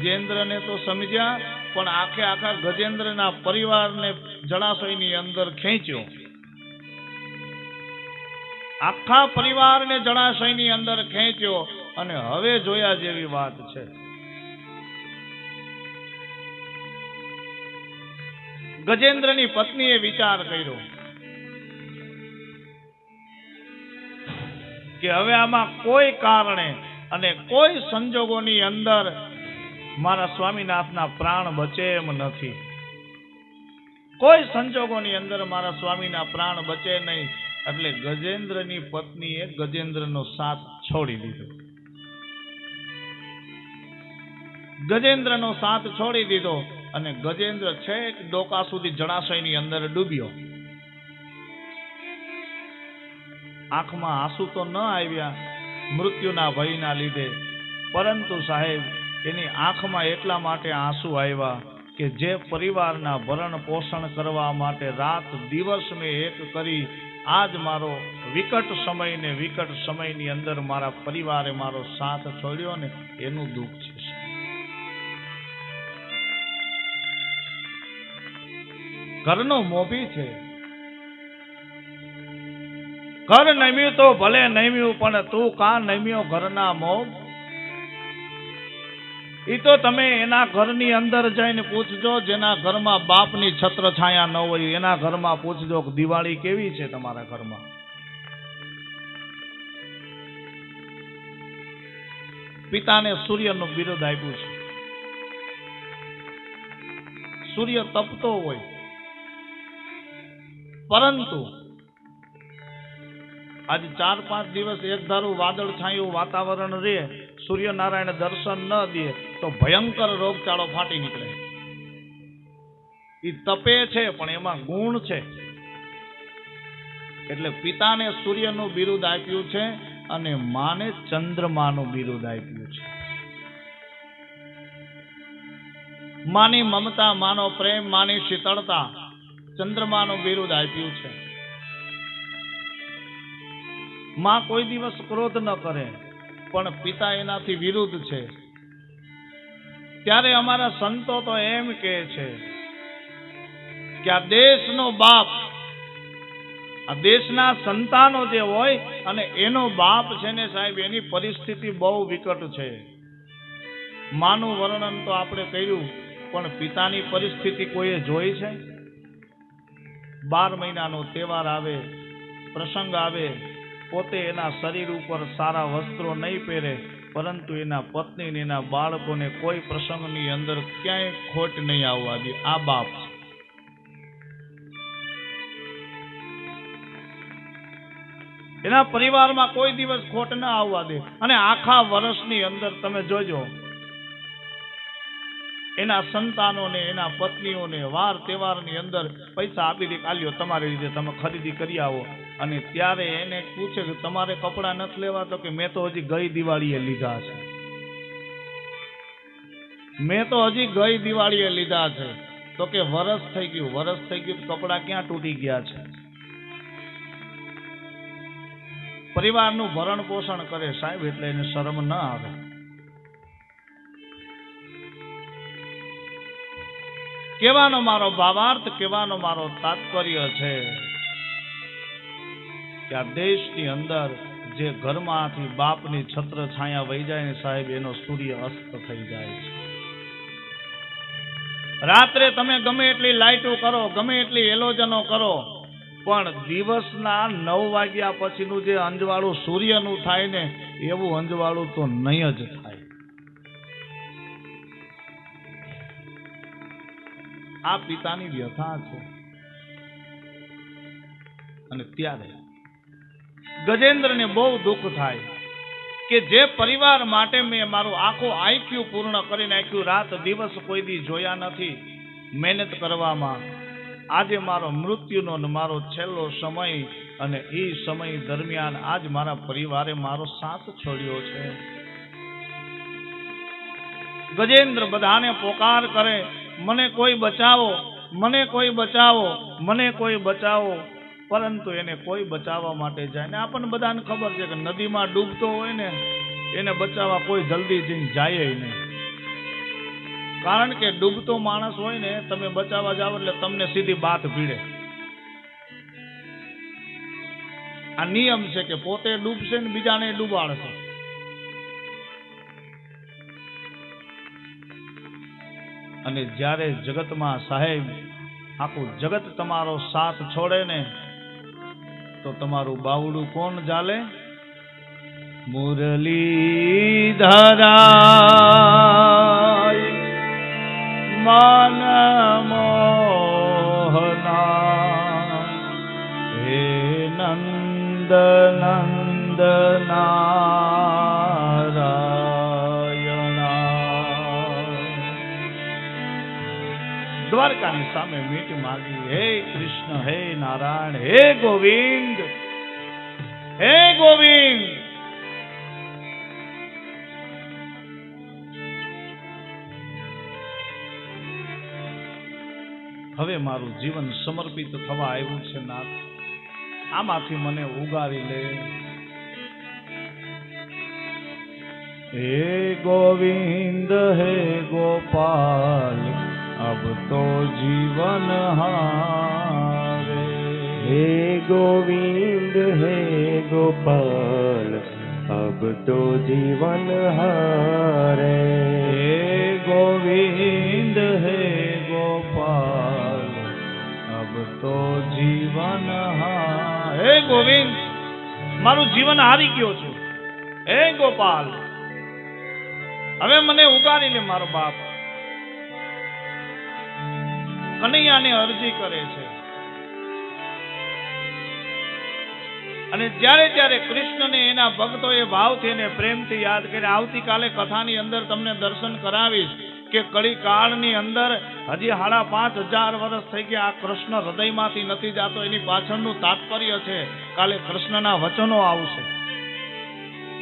ગજેન્દ્રને તો સમજ્યા, પણ આખે આખા ગજેન્દ્રના પરિવારને જળાશયની અંદર ખેંચ્યો. આખા પરિવારને જળાશયની અંદર ખેંચ્યો અને હવે જોયા જેવી વાત છે. ગજેન્દ્રની પત્નીએ વિચાર કર્યો કે હવે આમાં કોઈ કારણે અને કોઈ સંજોગોની અંદર મારા સ્વામીનાથના પ્રાણ બચે એમ નથી. કોઈ સંજોગોની અંદર મારા સ્વામીના પ્રાણ બચે નહીં, એટલે ગજેન્દ્રની પત્નીએ ગજેન્દ્રનો સાથ છોડી દીધો. ગજેન્દ્રનો સાથ છોડી દીધો અને ગજેન્દ્ર છેક ડોકા સુધી જળાશયની અંદર ડૂબ્યો. આંખમાં આંસુ તો ન આવ્યા, મૃત્યુના ભયના લીધે. પરંતુ સાહેબ એની આંખમાં એટલા માટે આંસુ આવ્યા કે જે પરિવારના ભરણ પોષણ કરવા માટે રાત દિવસ મેં એક કરી, આજ મારો વિકટ સમય ને વિકટ સમયની અંદર મારા પરિવારે મારો સાથ છોડ્યો ને એનું દુઃખ છે ઘરનો મોભી છે. ઘર નમ્યું તો ભલે નમ્યું, પણ તું કા નમ્યો ઘરના મોભ? ઈ તો તમે એના ઘરની અંદર જઈને પૂછજો, જેના ઘરમાં બાપની છત્ર છાયા ન હોય, એના ઘરમાં પૂછજો કે દિવાળી કેવી છે તમારા ઘરમાં. પિતાને સૂર્યનું બિરુદ આપ્યું છે. સૂર્ય તપતો હોય. પરંતુ આજે ચાર પાંચ દિવસ એક ધારું વાદળ છાયું વાતાવરણ રહે, સૂર્યનારાયણ દર્શન ન દે તો ભયંકર રોગચાળો ફાટી નીકળે. એ તપે છે, પણ એમાં ગુણ છે. એટલે પિતાને સૂર્યનું બિરુદ આપ્યું છે અને માને ચંદ્રમાનું બિરુદ આપ્યું છે. માની મમતા, માનો પ્રેમ, માની શીતળતા ચંદ્રમાનું બિરુદ આપ્યું છે. માં કોઈ દિવસ ક્રોધ ન કરે, પણ પિતા એનાથી વિરુદ્ધ છે. ત્યારે અમારા સંતો તો એમ કહે છે કે આ દેશનો બાપ, આ દેશના સંતાનો જે હોય અને એનો બાપ છે ને સાહેબ, એની પરિસ્થિતિ બહુ વિકટ છે. માનું વર્ણન તો આપણે કર્યું, પણ પિતાની પરિસ્થિતિ કોઈએ જોઈ છે? બાર મહિનાનો તહેવાર આવે, પ્રસંગ આવે, પોતે એના શરીર ઉપર સારા વસ્ત્રો નહીં પહેરે પરંતુ એના પત્ની ને એના બાળકોને કોઈ પ્રસંગની અંદર ક્યાંય ખોટ નહીં આવવા દે. આ બાપ એના પરિવારમાં કોઈ દિવસ ખોટ ના આવવા દે. અને આખા વર્ષની અંદર તમે જોજો એના સંતાનોને, એના પત્નીઓને વાર તહેવારની અંદર પૈસા આપી દે કાલ્યો તમારી રીતે તમે ખરીદી કરી આવો. અને ત્યારે એને પૂછે કે, તમારે કપડાં નથી લેવા? તો કે, મેં તો હજી ગઈ દિવાળીએ લીધા છે. મેં તો હજી ગઈ દિવાળીએ લીધા છે. તો કે, વરસ થઈ ગયું, વરસ થઈ ગયું કપડાં ક્યાં તૂટી ગયા છે? પરિવારનું ભરણ પોષણ કરે સાહેબ, એટલે એને શરમ ન આવે. કહેવાનો મારો ભાવાર્થ કહેવાનો મારો તાત્પર્ય છે કે આ દેશની અંદર જે ઘરમાંથી બાપની છત્ર છાયા વહી જાય ને સાહેબ, એનો સૂર્ય અસ્ત થઈ જાય છે. રાત્રે તમે ગમે એટલી લાઇટો કરો, ગમે એટલી એલોજનો કરો, પણ દિવસના નવ વાગ્યા પછીનું જે અંજવાળું સૂર્યનું થાય ને, એવું અંજવાળું તો નહીં જ થાય. આ પિતાની વ્યથા છે. અને ત્યારે ગજેન્દ્રને બહુ દુઃખ થાય કે જે પરિવાર માટે મેં મારું આખું આઈક્યુ પૂર્ણ કરી નાખ્યું, રાત દિવસ કોઈ દી જોયા નથી. મહેનત કરવામાં આજે મારો મૃત્યુનો મારો છેલ્લો સમય અને એ સમય દરમિયાન આજ મારા પરિવારે મારો સાથ છોડ્યો છે. ગજેન્દ્ર બધાને પોકાર કરે મને કોઈ બચાવો, મને કોઈ બચાવો, મને કોઈ બચાવો. પરંતુ એને કોઈ બચાવવા માટે જાય ને. આપણને બધાને ખબર છે કે નદીમાં ડૂબતો હોય ને, એને બચાવવા કોઈ જલ્દી જઈને જાય નહીં. કારણ કે ડૂબતો માણસ હોય ને, તમે બચાવવા જાવ એટલે તમને સીધી બાત ભીડે. આ નિયમ છે કે પોતે ડૂબશે ને બીજાને ડૂબાડશે. અને જ્યારે જગતમાં સાહેબ, આખું જગત તમારો સાથ છોડે ને, તો તમારું બાવડું કોણ ચાલે મુરલી ધરા માન મોહના હે નંદ નંદ દ્વારકાની સામે મીટ માગી, હે કૃષ્ણ, હે નારાયણ, હે ગોવિંદ હે ગોવિંદ. હવે મારું જીવન સમર્પિત થવા આવ્યું છે, નાથ. આમાંથી મને ઉગારી લે. હે ગોવિંદ, હે ગોપાલ અબ તો જીવન હારે હે ગોવિંદ હે ગોપાલ અબ તો જીવન હારે હે ગોવિંદ હે ગોપાલ અબ તો જીવન હારે હે ગોવિંદ મારું જીવન હારી ગયો છું. હે ગોપાલ હવે મને ઉગાડી લે મારો બાપ. કનૈયાને અરજી કરે છે. અને જ્યારે ત્યારે કૃષ્ણને એના ભક્તોએ ભાવથી અને પ્રેમથી યાદ કરી આવતીકાલે કથાની અંદર તમને દર્શન કરાવીશ કે કળી કાળની અંદર હજી સાડા પાંચ હજાર વર્ષ થઈ ગયા. આ કૃષ્ણ હૃદયમાંથી નથી જાતો, એની પાછળનું તાત્પર્ય છે. કાલે કૃષ્ણના વચનો આવશે.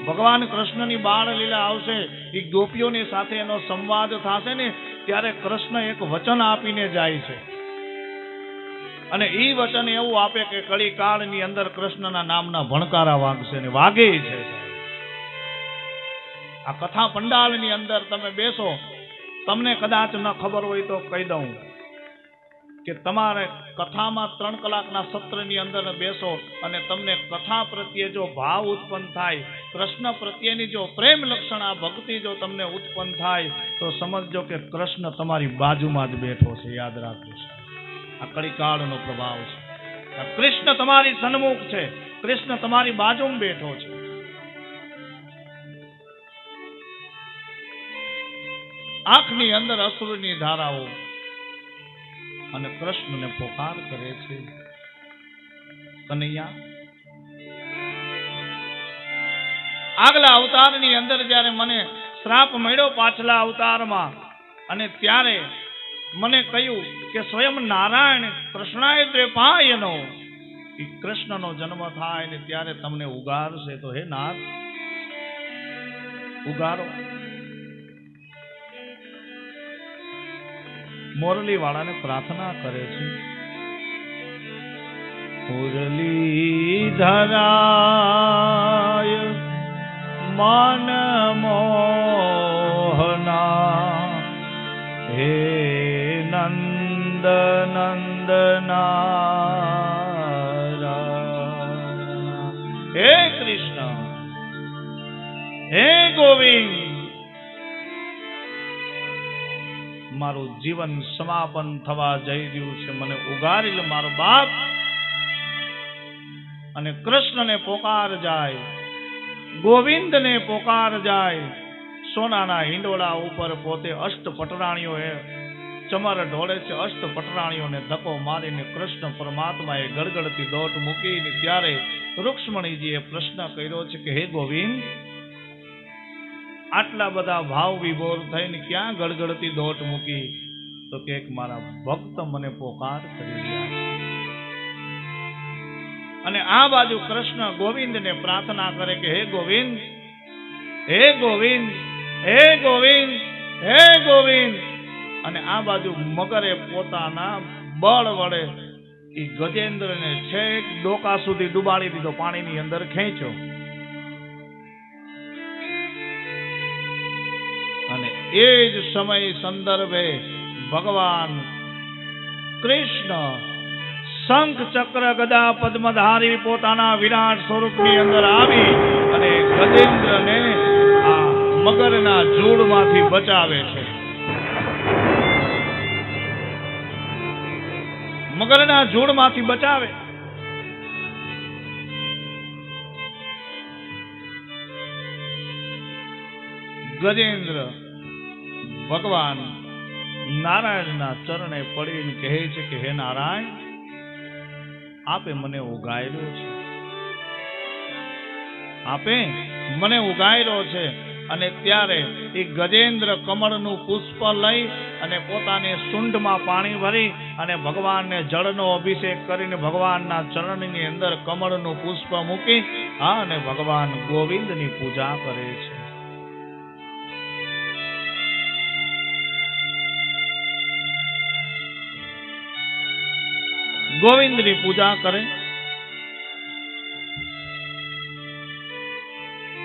ભગવાન કૃષ્ણની બાળ લીલા આવશે. એ ગોપીઓની સાથે એનો સંવાદ થશે ને ત્યારે કૃષ્ણ એક વચન આપીને જાય છે. અને એ વચન એવું આપે કે કળી કાળની અંદર કૃષ્ણના નામના ભણકારા વાગશે ને વાગે છે આ કથા પંડાલની અંદર તમે બેસો, તમને કદાચ ન ખબર હોય તો કહી દઉં. કે તમારે કથામાં ત્રણ કલાકના સત્રની અંદર બેસો અને તમને કથા પ્રત્યે જો ભાવ ઉત્પન્ન થાય, કૃષ્ણ પ્રત્યેની જો પ્રેમ લક્ષણ આ ભક્તિ જો તમને ઉત્પન્ન થાય, તો સમજજો કે કૃષ્ણ તમારી બાજુમાં જ બેઠો છે. યાદ રાખજો આ કળીકાળનો પ્રભાવ છે. કૃષ્ણ તમારી સન્મુખ છે. કૃષ્ણ તમારી બાજુમાં બેઠો છે. આંખની અંદર અસુરની ધારાઓ અને કૃષ્ણને પોકાર કરે છે. કનૈયા, આગલા અવતારની અંદર જ્યારે મને શ્રાપ મળ્યો પાછલા અવતારમાં અને ત્યારે મને કહ્યું કે સ્વયં નારાયણ કૃષ્ણાય દ્રેપાયનો કૃષ્ણનો જન્મ થાય ને ત્યારે તમને ઉગારશે તો હે નાથ ઉગારો મોરલી વાળાને પ્રાર્થના કરે છે. મુરલી ધરાય મન મોહના, હે નંદ નંદના હે કૃષ્ણ, હે ગોવિંદ મારું જીવન સમાપન થવા જઈ રહ્યું છે. મને ઉગારી લે મારો બાપ અને કૃષ્ણને પોકાર જાય, ગોવિંદને પોકાર જાય, સોનાના હિંડોળા ઉપર પોતે અષ્ટ પટરાણીઓ એ ચમર ઢોળે છે. અષ્ટ પટરાણીઓને ધક્કો મારીને કૃષ્ણ પરમાત્માએ ગળગળતી દોટ મૂકીને ત્યારે રુક્ષ્મણીજીએ પ્રશ્ન કર્યો છે કે, હે ગોવિંદ આટલા બધા ભાવ વિભોર થઈને ક્યાં ગડગડતી દોટ મૂકી? તો કે મારા ભક્ત મને પોકાર કરી રહ્યા અને આ બાજુ કૃષ્ણ ગોવિંદને પ્રાર્થના કરે કે, હે ગોવિંદ હે ગોવિંદ હે ગોવિંદ હે ગોવિંદ. અને આ બાજુ મગરે પોતાના બળ વડે એ ગજેન્દ્રને છેક ડોકા સુધી ડુબાડી દીધો, પાણીની અંદર ખેંચ્યો. એ જ સમય સંદર્ભે ભગવાન કૃષ્ણ શંખ ચક્ર ગદા પદ્મધારી પોતાના વિરાટ સ્વરૂપની અંદર આવી અને ગજેન્દ્રને આ મગરના જોડમાંથી બચાવે છે. મગરના જોડમાંથી બચાવે. ગજેન્દ્ર ભગવાન નારાયણના ચરણે પડીને કહે છે કે, હે નારાયણ, આપે મને ઉગાયરો છે. આપે મને ઉગાયરો છે. અને ત્યારે એ ગજેન્દ્ર કમળનું પુષ્પ લઈ અને પોતાની સુંઢમાં પાણી ભરી અને ભગવાનને જળનો અભિષેક કરીને ભગવાનના ચરણની અંદર કમળનું પુષ્પ મૂકી હા અને ભગવાન ગોવિંદની પૂજા કરે છે. ગોવિંદની પૂજા કરે.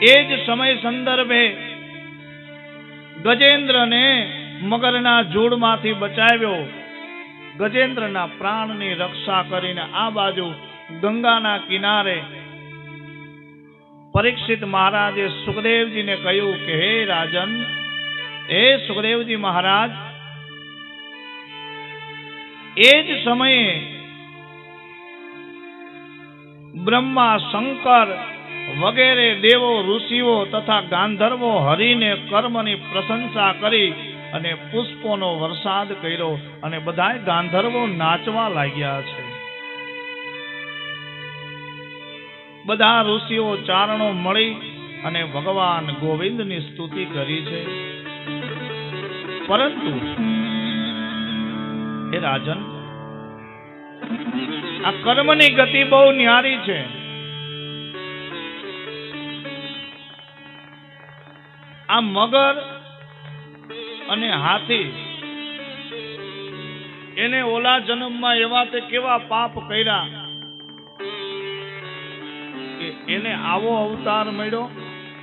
એ જ સમય સંદર્ભે ગજેન્દ્રને મગરના જોડમાંથી બચાવ્યો. ગજેન્દ્રના પ્રાણની રક્ષા કરીને આ બાજુ ગંગાના કિનારે પરીક્ષિત મહારાજે સુખદેવજીને કહ્યું કે, હે રાજન, હે સુખદેવજી મહારાજ, એ જ સમયે બ્રહ્મા, શંકર વગેરે દેવો, ઋષિઓ તથા ગાંધર્વો હરિને કર્મની પ્રશંસા કરી અને પુષ્પોનો વરસાદ કર્યો અને બધાય ગાંધર્વો નાચવા લાગ્યા છે. બધા ઋષિઓ ચારણો મળી અને ભગવાન ગોવિંદની સ્તુતિ કરી છે. પરંતુ હે રાજન આ કર્મની ગતિ બહુ ન્યારી છે. આ મગર અને હાથી એને ઓલા જન્મમાં એવા તે કેવા પાપ કર્યા કે એને આવો અવતાર મળ્યો,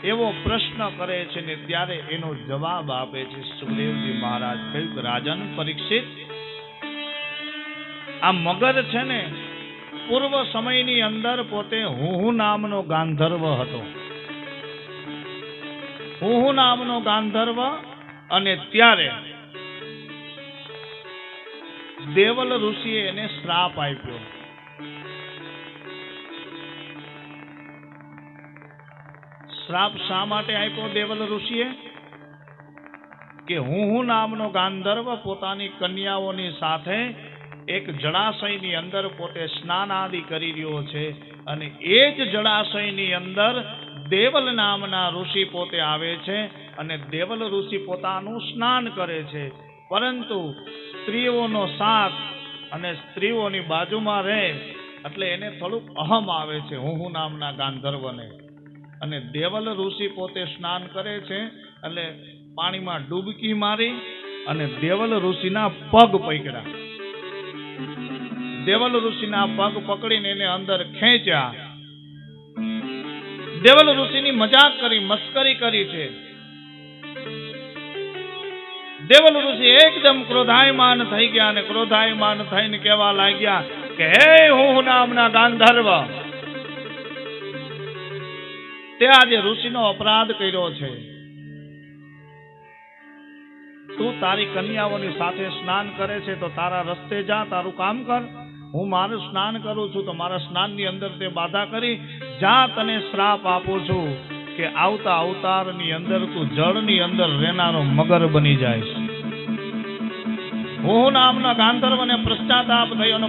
એવો પ્રશ્ન કરે છે ને ત્યારે એનો જવાબ આપે છે સુખદેવજી મહારાજ. કહ્યું રાજન પરીક્ષિત આ મગર છે ને, પૂર્વ સમયની અંદર પોતે હુહુ નામનો ગાંધર્વ હતો. હુહુ નામનો ગાંધર્વ અને ત્યારે દેવલ ઋષિએ એને શ્રાપ આપ્યો. શ્રાપ શા માટે આપ્યો દેવલ ઋષિએ? કે હું હું નામનો ગાંધર્વ પોતાની કન્યાઓની સાથે એક જળાશયની અંદર પોતે સ્નાન આદિ કરી રહ્યો છે અને એ જ જળાશયની અંદર દેવલ નામના ઋષિ પોતે આવે છે અને દેવલ ઋષિ પોતાનું સ્નાન કરે છે. પરંતુ સ્ત્રીઓનો સાથ અને સ્ત્રીઓની બાજુમાં રહે એટલે એને થોડુંક અહમ આવે છે હું હું નામના ગાંધર્વને. અને દેવલ ઋષિ પોતે સ્નાન કરે છે એટલે પાણીમાં ડૂબકી મારી અને દેવલ ઋષિના પગ પકડ્યા. દેવલ ઋષિના પગ પકડીને એને અંદર ખેંચ્યા. દેવલ ઋષિની મજાક કરી, મસ્કરી કરી છે. દેવલ ઋષિ એકદમ ક્રોધાયમાન થઈ ગયા અને ક્રોધાયમાન થઈને કહેવા લાગ્યા કે, હે, હું નામના ગાંધર્વ. તે આજે ઋષિનો અપરાધ કર્યો છે. તું તારી કન્યાઓની સાથે સ્નાન કરે છે તો તારા રસ્તે જા, તારું કામ કર. હું મારું સ્નાન કરું છું તો મારા સ્નાનની અંદર તે બાધા કરી જા તને શ્રાપ આપું છું કે આવતા અવતારની અંદર તું જળની અંદર રહેનારો મગર બની જાય હું નામના ગાંધર્વને પશ્ચાતાપ થયો